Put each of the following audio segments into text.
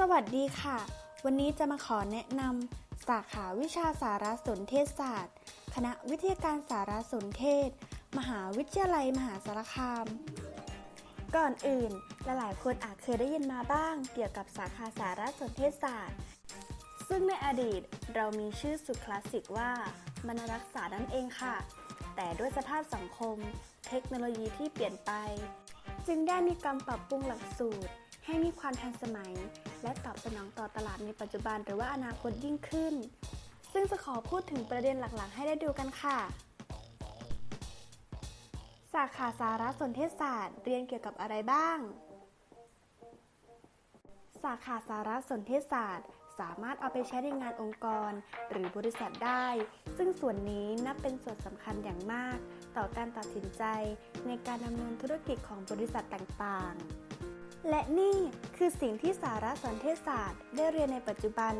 สวัสดีค่ะ วันนี้จะมาขอแนะนำสาขาวิชาสารสนเทศศาสตร์ คณะวิทยาการสารสนเทศ มหาวิทยาลัยมหาสารคาม ก่อนอื่นหลายๆคนอาจเคยได้ยินมาบ้างเกี่ยวกับสาขาสารสนเทศศาสตร์ ซึ่งในอดีตเรามีชื่อสุดคลาสสิกว่าบรรณรักษานั่นเองค่ะ แต่ด้วยสภาพสังคม เทคโนโลยีที่เปลี่ยนไป จึงได้มีการปรับปรุงหลักสูตร ให้มีความทันสมัย และตอบสนองต่อตลาดในปัจจุบันหรือว่าอนาคตยิ่งขึ้น ซึ่งจะขอพูดถึงประเด็นหลักๆ ให้ได้ดูกันค่ะ สาขาสารสนเทศศาสตร์ เรียนเกี่ยวกับอะไรบ้าง สาขาสารสนเทศศาสตร์สามารถเอาไปใช้ในงานองค์กร หรือบริษัทได้ ซึ่งส่วนนี้นับเป็นส่วนสำคัญอย่างมาก ต่อการตัดสินใจในการดำเนินธุรกิจของบริษัทต่างๆ และนี่คือสิ่งที่สารสนเทศศาสตร์ ได้เรียนในปัจจุบัน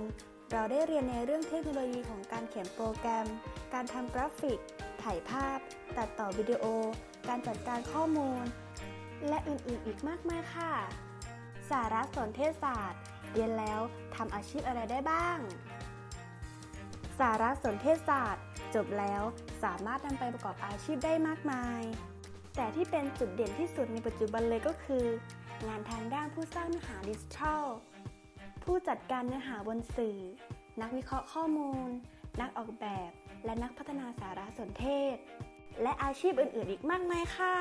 เราได้เรียนในเรื่องเทคโนโลยีของการเขียนโปรแกรม การทำกราฟิก ถ่ายภาพ ตัดต่อวิดีโอ การจัดการข้อมูล และอื่นๆอีกมากมายค่ะ สารสนเทศศาสตร์ เรียนแล้วทำอาชีพอะไรได้บ้าง สารสนเทศศาสตร์ จบแล้วสามารถนำไปประกอบอาชีพได้มากมาย แต่ที่เป็นจุดเด่นที่สุดในปัจจุบันเลยก็คือ งานทางด้านผู้สร้างเนื้อหาดิจิทัล ผู้จัดการเนื้อหาบนสื่อ นักวิเคราะห์ข้อมูล นักออกแบบ และนักพัฒนาสารสนเทศ และอาชีพอื่นๆ อีกมากมายค่ะ